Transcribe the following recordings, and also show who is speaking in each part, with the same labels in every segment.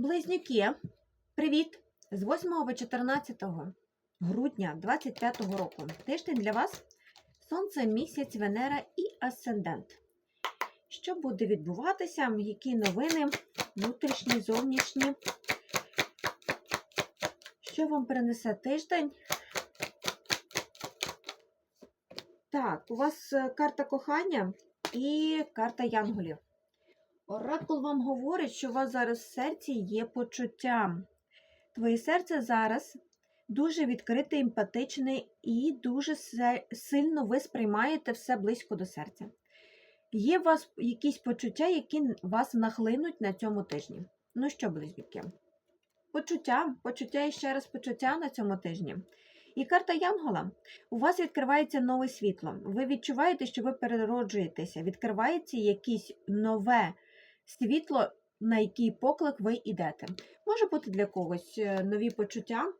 Speaker 1: Близнюки, привіт! З 8 по 14 грудня 25 року тиждень для вас Сонце, місяць, Венера і Асцендент. Що буде відбуватися? Які новини внутрішні, зовнішні? Що вам принесе тиждень? Так, у вас е, карта кохання і карта янголів. Оракул вам говорить, що у вас зараз в серці є почуття. Твоє серце зараз дуже відкрите, емпатичне і дуже сильно ви сприймаєте все близько до серця. Є у вас якісь почуття, які вас нахлинуть на цьому тижні. Ну що, близнюки? Почуття, почуття і ще раз почуття на цьому тижні. І карта Янгола. У вас відкривається нове світло. Ви відчуваєте, що ви перероджуєтеся, відкривається якесь нове світло, на який поклик ви йдете. Може бути для когось е, нові почуття,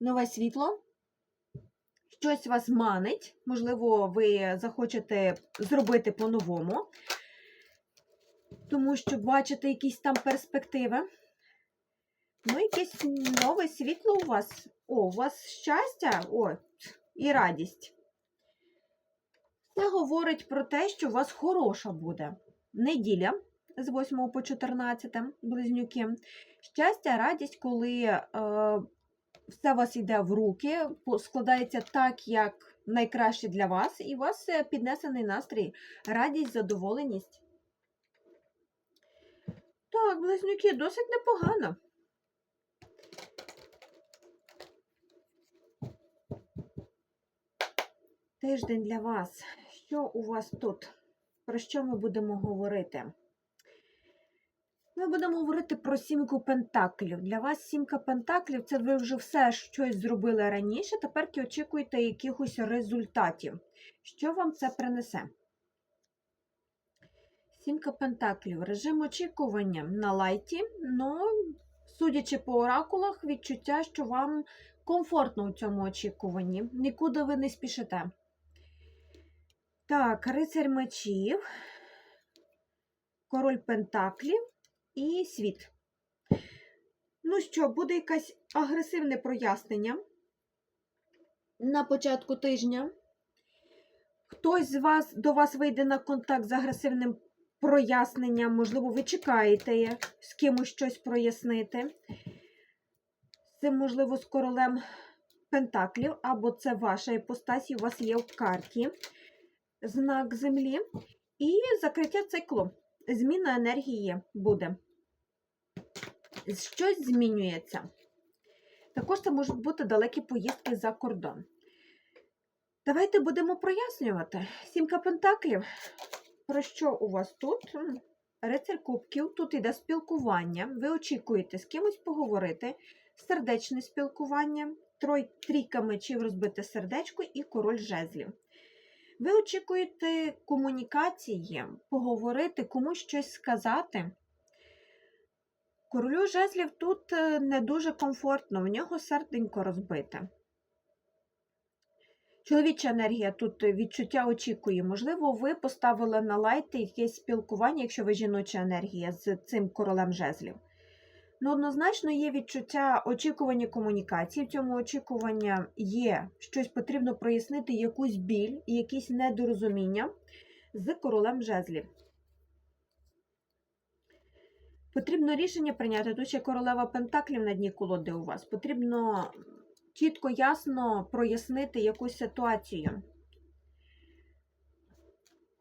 Speaker 1: нове світло, щось вас манить, можливо, ви захочете зробити по-новому, тому що бачите якісь там перспективи. Ну, якесь нове світло у вас. О, у вас щастя, о, і радість. Це говорить про те, що у вас хороша буде неділя з 8 по 14 близнюки. Щастя, радість, коли е, все у вас йде в руки, складається так, як найкраще для вас, і у вас е, піднесений настрій, радість, задоволеність. Так, близнюки, досить непогано. Тиждень для вас. Що у вас тут? Про що ми будемо говорити? Ми будемо говорити про сімку пентаклів. Для вас сімка пентаклів це ви вже все щось зробили раніше, тепер очікуєте якихось результатів. Що вам це принесе? Сімка пентаклів. Режим очікування на лайті, ну, судячи по оракулах, відчуття, що вам комфортно у цьому очікуванні. Нікуди ви не спішите. Так, рицарь мечів, король пентаклів і світ. Ну що, буде якесь агресивне прояснення на початку тижня. Хтось з вас до вас вийде на контакт з агресивним проясненням, можливо, ви чекаєте з кимось щось прояснити. Це, можливо, з королем Пентаклів, або це ваша іпостась, у вас є в карті знак Землі. І закриття циклу. Зміна енергії буде. Щось змінюється. Також це можуть бути далекі поїздки за кордон. Давайте будемо прояснювати. Сімка пентаклів. Про що у вас тут? М, Рицар кубків, тут йде спілкування. Ви очікуєте з кимось поговорити, сердечне спілкування, трійка мечів розбите сердечко і король жезлів. Ви очікуєте комунікації, поговорити, комусь щось сказати. Королю жезлів тут е, не дуже комфортно, в нього серденько розбите. Чоловіча енергія тут е, відчуття очікує. Можливо, ви поставили на лайти якесь спілкування, якщо ви жіноча енергія з цим королем жезлів. Ну, однозначно є відчуття очікування комунікації. В цьому очікування є щось потрібно прояснити, якусь біль і якісь недорозуміння з королем жезлів. Потрібно рішення прийняти. Тут ще королева Пентаклів на дні колоди у вас. Потрібно чітко, ясно прояснити якусь ситуацію.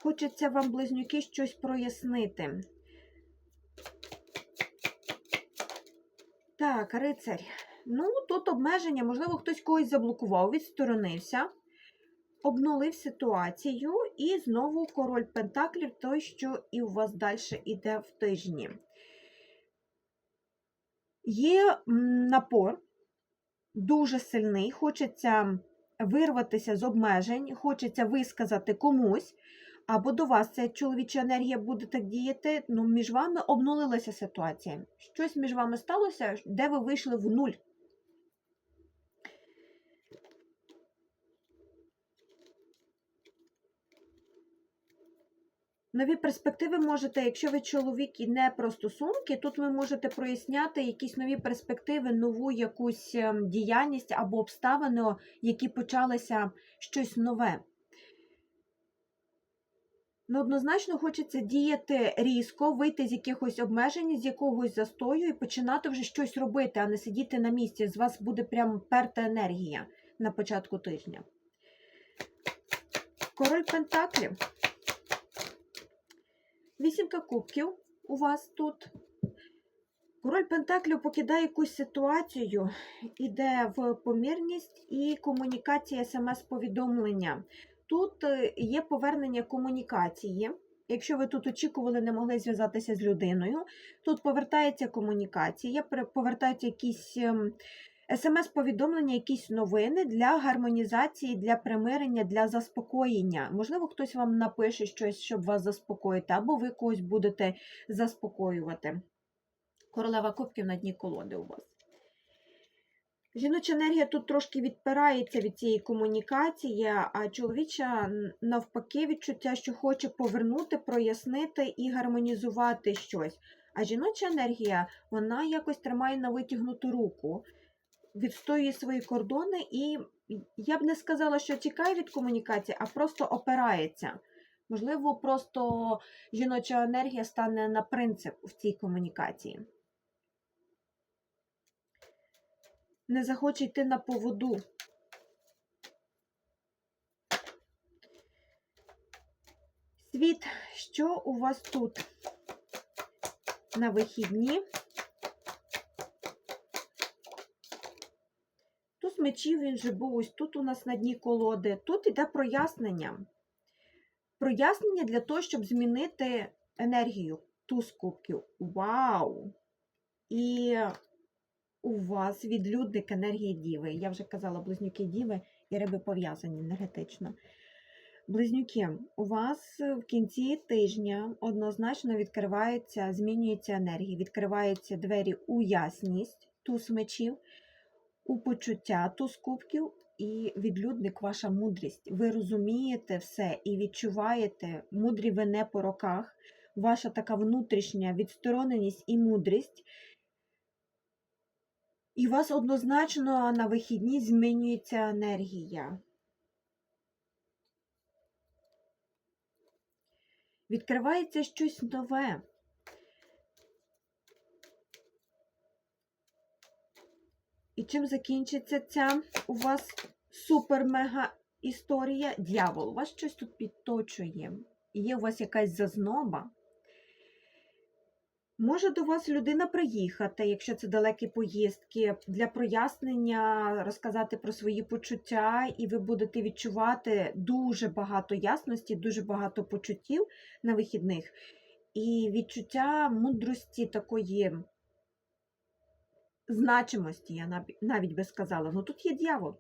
Speaker 1: Хочеться вам, близнюки, щось прояснити. Так, рицарь. Ну, тут обмеження, можливо, хтось когось заблокував, відсторонився, обнулив ситуацію, і знову король Пентаклів, той, що і у вас далі йде в тижні. Є напор. Дуже сильний, хочеться вирватися з обмежень, хочеться висказати комусь, або до вас ця чоловіча енергія буде так діяти, ну, між вами обнулилася ситуація. Щось між вами сталося, де ви вийшли в нуль. Нові перспективи можете, якщо ви чоловік і не про стосунки, тут ви можете проясняти якісь нові перспективи, нову якусь ем, діяльність або обставини, які почалися щось нове. Ну, однозначно хочеться діяти різко, вийти з якихось обмежень, з якогось застою і починати вже щось робити, а не сидіти на місці. З вас буде прям перта енергія на початку тижня. Король Пентаклів. Вісімка кубків у вас тут. Король Пентаклів покидає якусь ситуацію, іде в помірність і комунікація смс-повідомлення. Тут е, є повернення комунікації. Якщо ви тут очікували, не могли зв'язатися з людиною, тут повертається комунікація, повертаються якісь ем, смс-повідомлення, якісь новини для гармонізації, для примирення, для заспокоєння. Можливо, хтось вам напише щось, щоб вас заспокоїти, або ви когось будете заспокоювати. Королева кубків на дні колоди у вас. Жіноча енергія тут трошки відпирається від цієї комунікації, а чоловіча навпаки відчуття, що хоче повернути, прояснити і гармонізувати щось. А жіноча енергія, вона якось тримає на витягнуту руку, відстоює свої кордони, і я б не сказала, що тікає від комунікації, а просто опирається. Можливо, просто жіноча енергія стане на принцип в цій комунікації. Не захоче йти на поводу. Світ, що у вас тут на вихідні? Тут мечів він же був ось тут у нас на дні колоди. Тут іде прояснення. Прояснення для того, щоб змінити енергію туз кубків. Вау! І у вас відлюдник енергії Діви. Я вже казала, близнюки Діви і риби пов'язані енергетично. Близнюки, у вас в кінці тижня однозначно відкривається, змінюється енергія, відкриваються двері у ясність, туз мечів, у почуття туз кубків і відлюдник ваша мудрість. Ви розумієте все і відчуваєте, мудрі ви не по роках, ваша така внутрішня відстороненість і мудрість. І у вас однозначно на вихідні змінюється енергія. Відкривається щось нове. І чим закінчиться ця у вас супер-мега історія? Дьявол, вас щось тут підточує. Є у вас якась зазноба. Може до вас людина приїхати, якщо це далекі поїздки, для прояснення, розказати про свої почуття, і ви будете відчувати дуже багато ясності, дуже багато почуттів на вихідних, і відчуття мудрості такої значимості, я навіть би сказала. Ну тут є дьявол.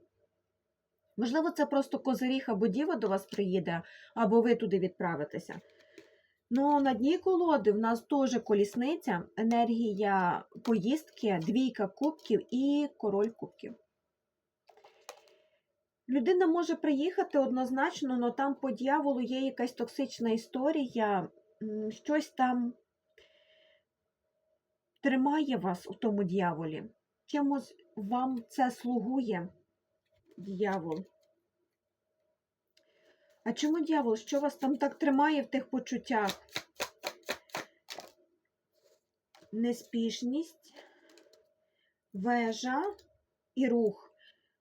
Speaker 1: Можливо, це просто козиріг або діва до вас приїде, або ви туди відправитеся. Ну, на дні колоди в нас теж колісниця, енергія поїздки, двійка кубків і король кубків. Людина може приїхати однозначно, але там по дьяволу є якась токсична історія, щось там тримає вас у тому дьяволі. Чимось вам це слугує, дьявол. А чому дьявол? Що вас там так тримає в тих почуттях? Неспішність, вежа і рух.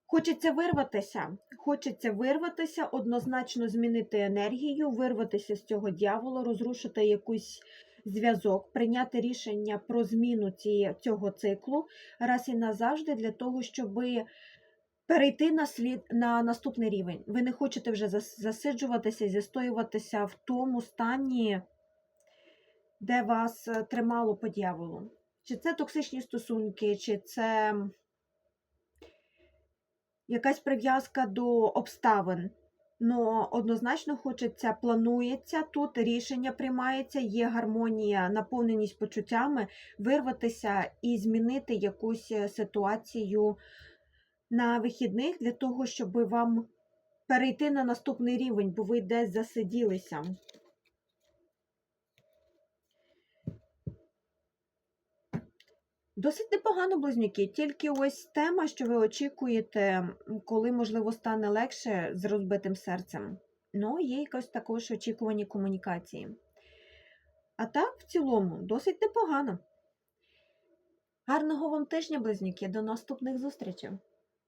Speaker 1: Хочеться вирватися. Хочеться вирватися, однозначно змінити енергію, вирватися з цього дьявола, розрушити якийсь зв'язок, прийняти рішення про зміну цього циклу раз і назавжди для того, щоби перейти на слід на наступний рівень. Ви не хочете вже зас- засиджуватися, застоюватися в тому стані, де вас е, тримало по дьяволу. Чи це токсичні стосунки, чи це якась прив'язка до обставин. Ну, однозначно хочеться, планується тут, рішення приймається, є гармонія, наповненість почуттями, вирватися і змінити якусь е, ситуацію на вихідних для того, щоб вам перейти на наступний рівень, бо ви десь засиділися. Досить непогано близнюки, тільки ось тема, що ви очікуєте, коли, можливо, стане легше з розбитим серцем. Ну, є якось також очікувані комунікації. А так, в цілому, досить непогано. Гарного вам тижня, близнюки, до наступних зустрічей!